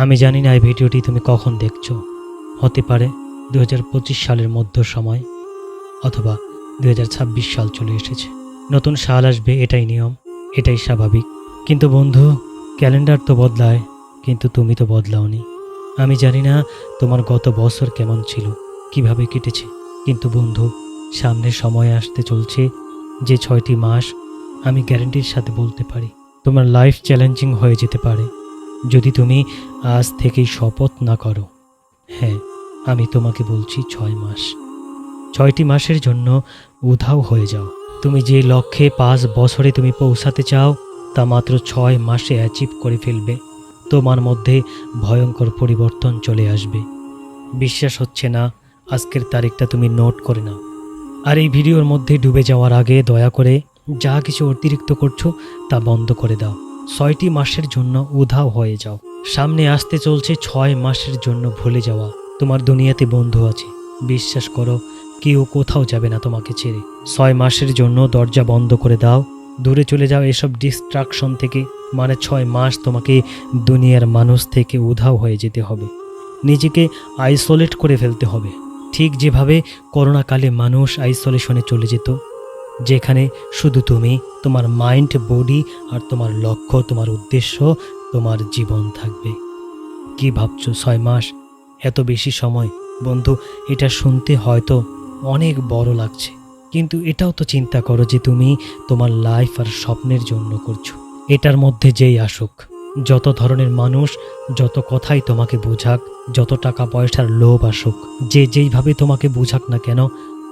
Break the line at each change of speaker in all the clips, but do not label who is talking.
আমি জানি না এই ভিডিওটি তুমি কখন দেখছ। হতে পারে দু হাজার পঁচিশ সালের মধ্য সময় অথবা দু হাজার ছাব্বিশ সাল চলে এসেছে। নতুন সাল আসবে, এটাই নিয়ম, এটাই স্বাভাবিক। কিন্তু বন্ধু, ক্যালেন্ডার তো বদলায়, কিন্তু তুমি তো বদলাওনি। আমি জানি না তোমার গত বছর কেমন ছিল, কীভাবে কেটেছে। কিন্তু বন্ধু, সামনে সময় আসতে চলছে যে ছয়টি মাস, আমি গ্যারেন্টির সাথে বলতে পারি। তোমার লাইফ চ্যালেঞ্জিং হয়ে যেতে পারে। যদি তুমি আজ থেকেই শপথ না করো হ্যাঁ আমি তোমাকে বলছি ছয় মাস। ছয়টি মাসের জন্য উধাও হয়ে যাও। তুমি যে লক্ষ্যে পাঁচ বছরে তুমি পৌঁছাতে চাও, তা মাত্র ছয় মাসে অ্যাচিভ করে ফেলবে। তোমার মধ্যে ভয়ঙ্কর পরিবর্তন চলে আসবে। বিশ্বাস হচ্ছে না, আজকের তারিখটা তুমি নোট করে নাও। আর এই ভিডিওর মধ্যে ডুবে যাওয়ার আগে দয়া করে যা কিছু অতিরিক্ত করছ তা বন্ধ করে দাও। ছয়টি মাসের জন্য উধাও হয়ে যাও। সামনে আসতে চলছে ছয় মাসের জন্য ভুলে যাওয়া। তোমার দুনিয়াতে বন্ধু আছে। বিশ্বাস করো, কেউ কোথাও যাবে না তোমাকে ছেড়ে। ছয় মাসের জন্য দরজা বন্ধ করে দাও। দূরে চলে যাও এসব ডিস্ট্রাকশন থেকে। মানে ছয় মাস তোমাকে দুনিয়ার মানুষ থেকে উধাও হয়ে যেতে হবে। নিজেকে আইসোলেট করে ফেলতে হবে। ঠিক যেভাবে করোনাকালে মানুষ আইসোলেশনে চলে যেত যেখানে শুধু তুমি, তোমার মাইন্ড বডি আর তোমার লক্ষ্য, তোমার উদ্দেশ্য, তোমার জীবন থাকবে। কি ভাবছ ছয় মাস? এত বেশি সময়। বন্ধু, এটা শুনতে হয়তো অনেক বড় লাগছে। কিন্তু এটাও তো চিন্তা করো যে তুমি তোমার লাইফ আর স্বপ্নের জন্য করছ। এটার মধ্যে যেই আসুক। যত ধরনের মানুষ, যত কথাই তোমাকে বোঝাক, যত টাকা পয়সার লোভ আসুক, যে যেইভাবে তোমাকে বোঝাক না কেন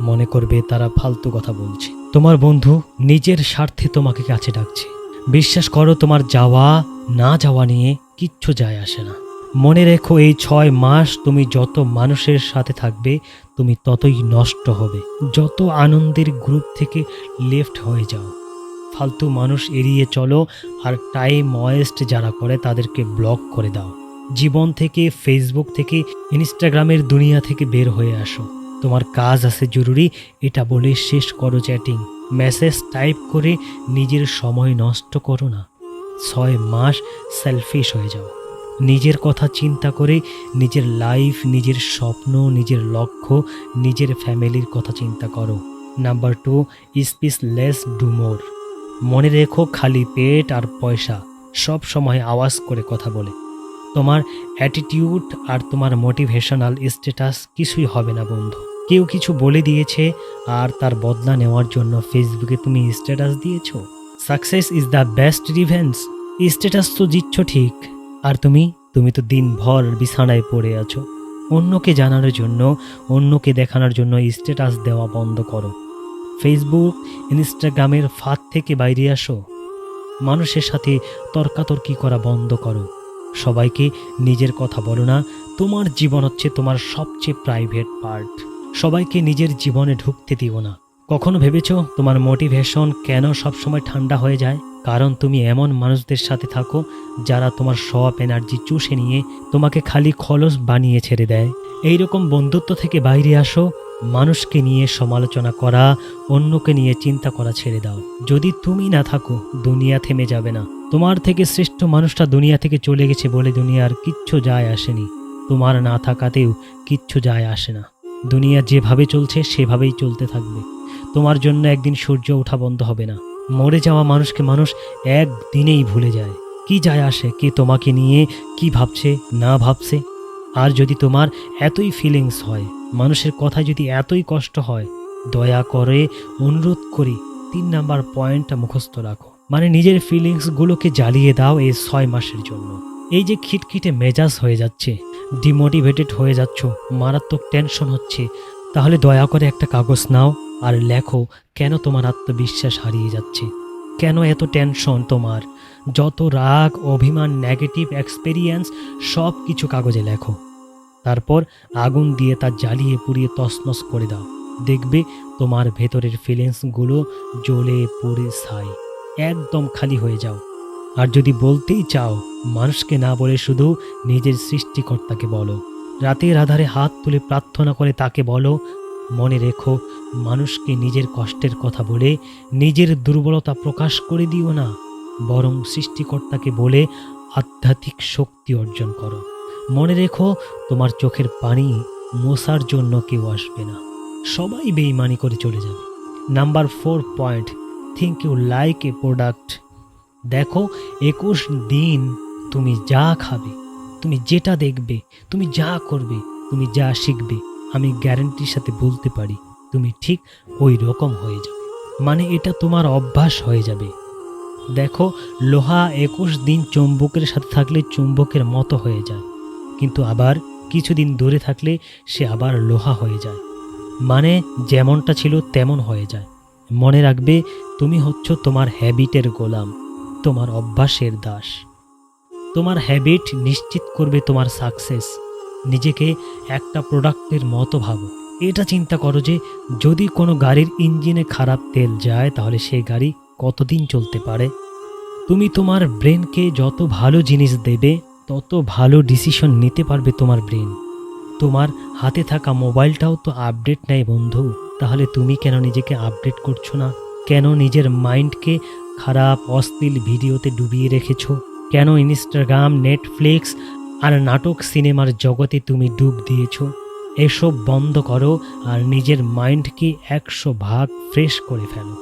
মনে করবে তারা ফালতু কথা বলছে। তোমার বন্ধু নিজের স্বার্থে তোমাকে কাছে ডাকছে। বিশ্বাস করো, তোমার যাওয়া, না যাওয়া নিয়ে কিচ্ছু যায় আসে না। মনে রেখো, এই ছয় মাস তুমি যত মানুষের সাথে থাকবে, তুমি ততই নষ্ট হবে। যত আনন্দের গ্রুপ থেকে লেফট হয়ে যাও। ফালতু মানুষ এড়িয়ে চলো আর টাইম ওয়েস্ট যারা করে তাদেরকে ব্লক করে দাও। জীবন থেকে, ফেসবুক থেকে, ইনস্টাগ্রামের দুনিয়া থেকে বের হয়ে আসো। তোমার কাজ আছে জরুরি, এটা বলে শেষ করো চ্যাটিং। মেসেজ টাইপ করে নিজের সময় নষ্ট করো না। ছয় মাস সেলফিশ হয়ে যাও। নিজের কথা চিন্তা করে নিজের লাইফ নিজের স্বপ্ন, নিজের লক্ষ্য, নিজের ফ্যামিলির কথা চিন্তা করো। Number two speak less do more মনে রেখো খালি পেট আর পয়সা, সব সময় আওয়াজ করে কথা বলে। তোমার অ্যাটিটিউড আর তোমার মোটিভেশনাল স্ট্যাটাস কিছুই হবে না, বন্ধু। কেউ কিছু বলে দিয়েছে আর তার বদলা নেওয়ার জন্য ফেসবুকে তুমি স্ট্যাটাস দিয়েছ। Success is the best revenge status তো দিচ্ছ ঠিক। আর তুমি তুমি তো দিনভর বিছানায় পড়ে আছো। অন্যকে জানার জন্য, অন্যকে দেখানোর জন্য স্ট্যাটাস দেওয়া বন্ধ করো। ফেসবুক ইনস্টাগ্রামের ফাঁদ থেকে বাইরে আসো। মানুষের সাথে তর্কাতর্কি করা বন্ধ করো। সবাইকে নিজের কথা বলো না। তোমার জীবন হচ্ছে তোমার সবচেয়ে প্রাইভেট পার্ট সবাইকে নিজের জীবনে ঢুকতে দিও না। কখনো ভেবেছো তোমার মোটিভেশন কেন সবসময় ঠান্ডা হয়ে যায়? কারণ তুমি এমন মানুষদের সাথে থাকো যারা তোমার সব এনার্জি চুষে নিয়ে তোমাকে খালি খলস বানিয়ে ছেড়ে দেয়। এই রকম বন্ধুত্ব থেকে বাইরে আসো, মানুষকে নিয়ে সমালোচনা করা, অন্যকে নিয়ে চিন্তা করা ছেড়ে দাও। যদি তুমি না থাকো, দুনিয়া থেমে যাবে না। তোমার থেকে শ্রেষ্ঠ মানুষটা দুনিয়া থেকে চলে গেছে বলে দুনিয়ার কিচ্ছু যায় আসেনি। তোমার না থাকাতেও কিচ্ছু যায় আসে না। দুনিয়া যেভাবে চলছে, সেভাবেই চলতে থাকবে। তোমার জন্য একদিন সূর্য ওঠা বন্ধ হবে না। মরে যাওয়া মানুষকে মানুষ একদিনেই ভুলে যায়। কি যায় আসে? কে তোমাকে নিয়ে কি ভাবছে, না ভাবছে? আর যদি তোমার এতই ফিলিংস হয়, মানুষের কথায় যদি এতই কষ্ট হয়, দয়া করে অনুরোধ করি, তিন নাম্বার পয়েন্টটা মুখস্থ রাখো। মানে নিজের ফিলিংসগুলোকে জ্বালিয়ে দাও এই ছয় মাসের জন্য। এই যে খিটখিটে মেজাজ হয়ে যাচ্ছে ডিমোটিভেটেড হয়ে যাচ্ছ, মারাত্মক টেনশন হচ্ছে, তাহলে দয়া করে একটা কাগজ নাও আর লেখো কেন তোমার আত্মবিশ্বাস হারিয়ে যাচ্ছে। কেন এত টেনশন তোমার? যত রাগ, অভিমান নেগেটিভ এক্সপেরিয়েন্স সব কিছু কাগজে লেখো। তারপর আগুন দিয়ে তা জ্বালিয়ে পুড়িয়ে তছনছ করে দাও। দেখবে তোমার ভেতরের ফিলিংসগুলো জ্বলে পুড়ে ছাই একদম খালি হয়ে যাও। আর যদি বলতেই চাও, মানুষকে না বলে শুধু নিজের সৃষ্টিকর্তাকে বলো। রাতের আধারে হাত তুলে প্রার্থনা করে তাকে বলো, মনে রেখো, মানুষকে নিজের কষ্টের কথা বলে, নিজের দুর্বলতা প্রকাশ করে দিও না, বরং সৃষ্টিকর্তাকে বলে আধ্যাত্মিক শক্তি অর্জন করো। মনে রেখো, তোমার চোখের পানি মোছার জন্য কেউ আসবে না। সবাই বেইমানি করে চলে যাবে। Number four point think you, like a product. দেখো, একুশ দিন তুমি যা খাবে, তুমি যেটা দেখবে, তুমি যা করবে, তুমি যা শিখবে, আমি গ্যারেন্টির সাথে বলতে পারি, তুমি ঠিক ওই রকম হয়ে যাবে। মানে এটা তোমার অভ্যাস হয়ে যাবে। দেখো, লোহা একুশ দিন চুম্বকের সাথে থাকলে চুম্বকের মতো হয়ে যায়, কিন্তু আবার কিছুদিন দূরে থাকলে সে আবার লোহা হয়ে যায়। মানে যেমনটা ছিল তেমন হয়ে যায়। মনে রাখবে, তুমি হচ্ছ তোমার হ্যাবিটের গোলাম। তোমার অভ্যাসের দাস। তোমার হ্যাবিট নিশ্চিত করবে তোমার সাকসেস নিজেকে একটা প্রোডাক্টের মতো ভাবো। এটা চিন্তা করো যে, যদি কোনো গাড়ির ইঞ্জিনে খারাপ তেল যায়, তাহলে সেই গাড়ি কতদিন চলতে পারে? তুমি তোমার ব্রেনকে যত ভালো জিনিস দেবে, তত ভালো ডিসিশন নিতে পারবে তোমার ব্রেন তোমার হাতে থাকা মোবাইলটাও তো আপডেট নেয় বন্ধু। তাহলে তুমি কেন নিজেকে আপডেট করছ না? কেন নিজের মাইন্ডকে খারাপ, অশ্লীল ভিডিওতে ডুবিয়ে রেখেছো। কেন ইনস্টাগ্রাম, নেটফ্লিক্স আর নাটক সিনেমার জগতে তুমি ডুব দিয়েছ? এসব বন্ধ করো আর নিজের মাইন্ডকে একশো ভাগ ফ্রেশ করে ফেলো।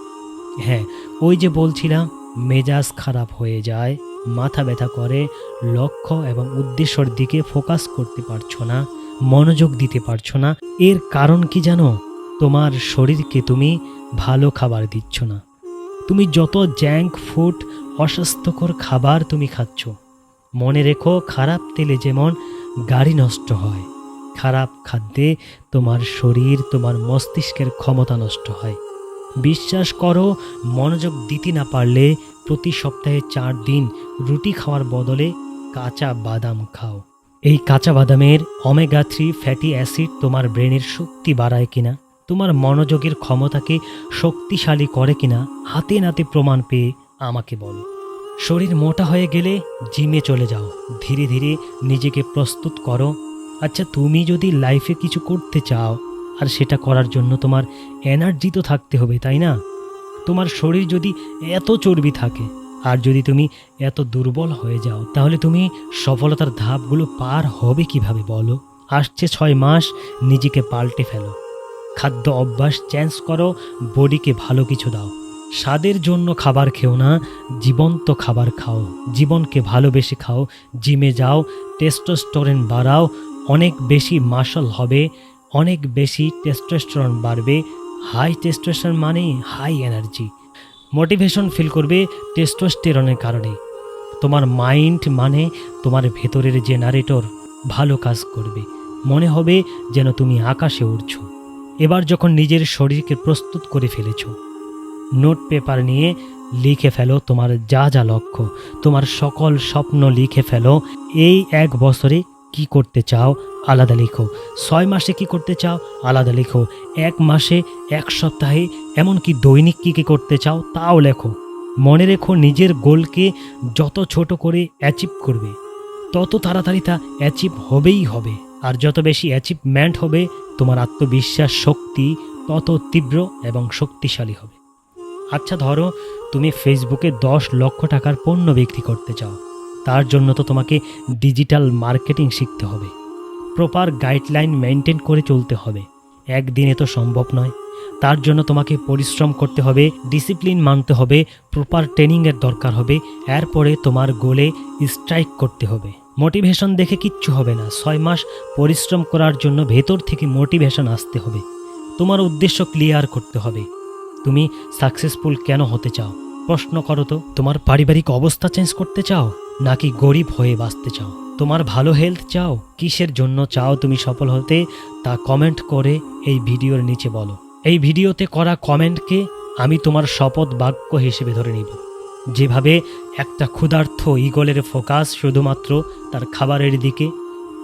হ্যাঁ ওই যে বলছিলাম, মেজাজ খারাপ হয়ে যায়, মাথা ব্যথা করে, লক্ষ্য এবং উদ্দেশ্যর দিকে ফোকাস করতে পারছ না, মনোযোগ দিতে পারছ না। এর কারণ কি জানো? তোমার শরীরকে তুমি ভালো খাবার দিচ্ছ না। তুমি যত জ্যাঙ্ক ফুড অস্বাস্থ্যকর খাবার তুমি খাচ্ছ, মনে রেখো খারাপ তেলে যেমন গাড়ি নষ্ট হয়, খারাপ খাদ্যে তোমার শরীর, তোমার মস্তিষ্কের ক্ষমতা নষ্ট হয়। বিশ্বাস করো, মনোযোগ দিতে না পারলে প্রতি সপ্তাহে চার দিন রুটি খাওয়ার বদলে কাঁচা বাদাম খাও। এই কাঁচা বাদামের অমেগা থ্রি ফ্যাটি অ্যাসিড তোমার ব্রেনের শক্তি বাড়ায় কিনা? তোমার মনোযোগের ক্ষমতাকে শক্তিশালী করে কিনা, হাতে নাতে প্রমাণ পেয়ে আমাকে বলো। শরীর মোটা হয়ে গেলে জিমে চলে যাও। ধীরে ধীরে নিজেকে প্রস্তুত করো। আচ্ছা তুমি যদি লাইফে কিছু করতে চাও, আর সেটা করার জন্য তোমার এনার্জি তো থাকতে হবে, তাই না? তোমার শরীর যদি এত চর্বি থাকে, আর যদি তুমি এত দুর্বল হয়ে যাও, তাহলে তুমি সফলতার ধাপগুলো পার হবে কীভাবে বলো? আসছে ছয় মাস, নিজেকে পাল্টে ফেলো। খাদ্য অভ্যাস চেঞ্জ করো, বডিকে ভালো কিছু দাও। স্বাদের জন্য খাবার খেও না, জীবন্ত খাবার খাও, জীবনকে ভালোবেসে খাও জিমে যাও টেস্টোস্টোরেন বাড়াও, অনেক বেশি মাসল হবে, অনেক বেশি টেস্টোস্টেরন বাড়বে হাই টেস্টোস্টেরন মানে হাই এনার্জি মোটিভেশন ফিল করবে টেস্টোস্টেরনের কারণে। তোমার মাইন্ড মানে তোমার ভেতরের জেনারেটর ভালো কাজ করবে। মনে হবে যেন তুমি আকাশে উড়ছ। এবার যখন নিজের শরীরকে প্রস্তুত করে ফেলেছ, নোট পেপার নিয়ে লিখে ফেলো তোমার যা যা লক্ষ্য, তোমার সকল স্বপ্ন লিখে ফেলো, এই এক বছরে কি করতে চাও আলাদা লিখো, ছয় মাসে কি করতে চাও আলাদা লিখো, এক মাসে, এক সপ্তাহে, এমনকি দৈনিক কী কী করতে চাও তাও লেখো। মনে রেখো নিজের গোলকে যত ছোট করে অ্যাচিভ করবে, তত তাড়াতাড়ি তা অ্যাচিভ হবেই হবে, আর যত বেশি অ্যাচিভমেন্ট হবে তোমার আত্মবিশ্বাস শক্তি তত তীব্র এবং শক্তিশালী হবে। আচ্ছা ধরো, তুমি ফেসবুকে দশ লক্ষ টাকার পণ্য বিক্রি করতে চাও। তার জন্য তো তোমাকে ডিজিটাল মার্কেটিং শিখতে হবে। প্রপার গাইডলাইন মেনটেন করে চলতে হবে। একদিনে তো সম্ভব নয়। তার জন্য তোমাকে পরিশ্রম করতে হবে, ডিসিপ্লিন মানতে হবে, প্রপার ট্রেনিংয়ের দরকার হবে। এরপরে তোমার গোলে স্ট্রাইক করতে হবে। মোটিভেশন দেখে কিচ্ছু হবে না। ছয় মাস পরিশ্রম করার জন্য ভেতর থেকে মোটিভেশন আসতে হবে। তোমার উদ্দেশ্য ক্লিয়ার করতে হবে। তুমি সাকসেসফুল কেন হতে চাও? প্রশ্ন করো তো, তোমার পারিবারিক অবস্থা চেঞ্জ করতে চাও? নাকি গরিব হয়ে বাঁচতে চাও? তোমার ভালো হেলথ চাও? কিসের জন্য চাও তুমি সফল হতে? তা কমেন্ট করে এই ভিডিওর নিচে বলো। এই ভিডিওতে করা কমেন্টকে আমি তোমার শপথ বাক্য হিসেবে ধরে নিব। যেভাবে একটা ক্ষুধার্থ ইগলের ফোকাস শুধুমাত্র তার খাবারের দিকে,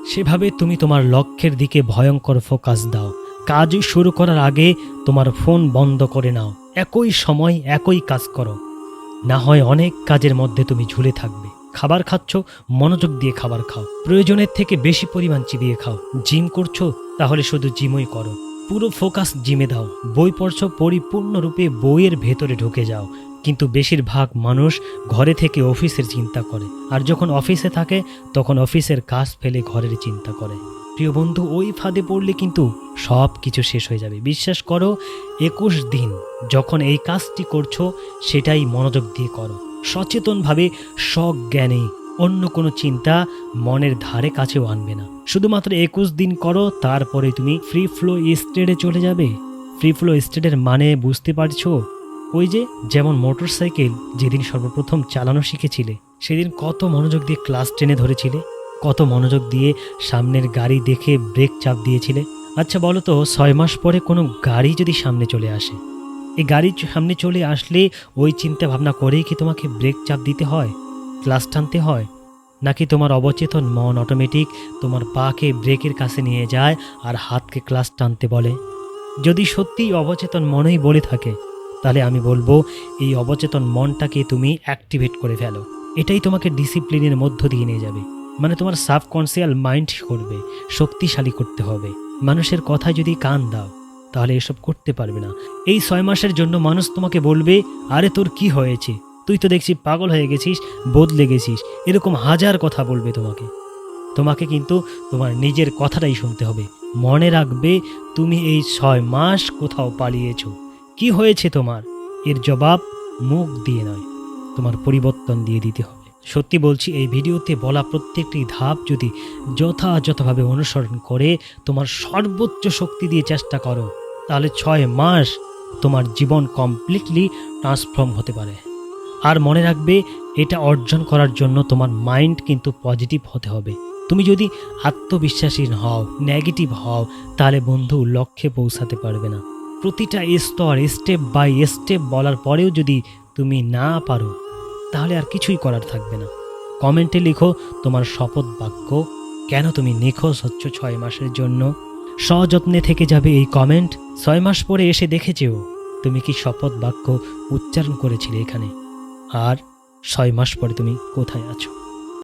সেভাবে তুমি তোমার লক্ষ্যের দিকে ভয়ঙ্কর ফোকাস দাও। কাজ শুরু করার আগে তোমার ফোন বন্ধ করে নাও। একই সময় একই কাজ করো। না হয় অনেক কাজের মধ্যে তুমি ঝুলে থাকবে। খাবার খাচ্ছ, মনোযোগ দিয়ে খাবার খাও। প্রয়োজনের থেকে বেশি পরিমাণ চিবিয়ে খাও। জিম করছ, তাহলে শুধু জিমই করো। পুরো ফোকাস জিমে দাও। বই পড়ছো, পরিপূর্ণরূপে বইয়ের ভেতরে ঢুকে যাও। কিন্তু বেশিরভাগ মানুষ ঘরে থেকে অফিসের চিন্তা করে। আর যখন অফিসে থাকে, তখন অফিসের কাজ ফেলে ঘরের চিন্তা করে। প্রিয় বন্ধু, ওই ফাঁদে পড়লে কিন্তু সব কিছু শেষ হয়ে যাবে। বিশ্বাস করো, একুশ দিন যখন এই কাজটি করছ, সেটাই মনোযোগ দিয়ে করো। সচেতনভাবে, সজ্ঞানে অন্য কোনো চিন্তা মনের ধারে কাছেও আনবে না। শুধুমাত্র একুশ দিন করো, তারপরে তুমি ফ্রি ফ্লো স্টেটে চলে যাবে। ফ্রি ফ্লো স্টেটের মানে বুঝতে পারছ? ওই যে যেমন মোটরসাইকেল যেদিন সর্বপ্রথম চালানো শিখেছিলে, সেদিন কত মনোযোগ দিয়ে ক্লাস টেনে ধরেছিলে, কত মনোযোগ দিয়ে সামনের গাড়ি দেখে ব্রেক চাপ দিয়েছিলে। আচ্ছা বলো তো, ছয় মাস পরে কোনো গাড়ি যদি সামনে চলে আসে, এই গাড়ি সামনে চলে আসলে ওই চিন্তা ভাবনা করেই কি তোমাকে ব্রেক চাপ দিতে হয়, ক্লাস টানতে হয়? নাকি তোমার অবচেতন মন অটোমেটিক তোমার পাকে ব্রেকের কাছে নিয়ে যায় আর হাতকে ক্লাস টানতে বলে? যদি সত্যিই অবচেতন মনেই বলে থাকে তাহলে আমি বলব, এই অবচেতন মনটাকে তুমি অ্যাক্টিভেট করে ফেলো। এটাই তোমাকে ডিসিপ্লিনের মধ্য দিয়ে নিয়ে যাবে। মানে তোমার সাবকনসিয়াল মাইন্ড করবে, শক্তিশালী করতে হবে। মানুষের কথায় যদি কান দাও, তাহলে এসব করতে পারবে না। এই ছয় মাসের জন্য মানুষ তোমাকে বলবে, আরে তোর কি হয়েছে? তুই তো দেখছি পাগল হয়ে গেছিস, বদলে গেছিস। এরকম হাজার কথা বলবে তোমাকে। তোমাকে কিন্তু তোমার নিজের কথাটাই শুনতে হবে। মনে রাখবে, তুমি এই ছয় মাস কোথাও পালিয়েছো। কি হয়েছে তোমার? এর জবাব মুখ দিয়ে নয়। তোমার পরিবর্তন দিয়ে দিতে হবে। সত্যি বলছি, এই ভিডিওতে বলা প্রত্যেকটি ধাপ যদি যথাযথভাবে অনুসরণ করে, তোমার সর্বোচ্চ শক্তি দিয়ে চেষ্টা করো, তাহলে ছয় মাস তোমার জীবন কমপ্লিটলি ট্রান্সফর্ম হতে পারে। আর মনে রাখবে, এটা অর্জন করার জন্য তোমার মাইন্ড কিন্তু পজিটিভ হতে হবে। তুমি যদি আত্মবিশ্বাসী হও নেগেটিভ হও, তাহলে বন্ধু লক্ষ্যে পৌঁছাতে পারবে না। প্রতিটা স্তর স্টেপ বাই স্টেপ বলার পরেও যদি তুমি না পারো, তাহলে আর কিছুই করার থাকবে না। কমেন্টে লিখো তোমার শপথ বাক্য, কেন তুমি নিখোঁজ হচ্ছ ছয় মাসের জন্য? সযত্নে থেকে যাবে এই কমেন্ট, ছয় মাস পরে এসে দেখেছেও তুমি কি শপথ বাক্য উচ্চারণ করেছিলে এখানে? আর ছয় মাস পরে তুমি কোথায় আছো?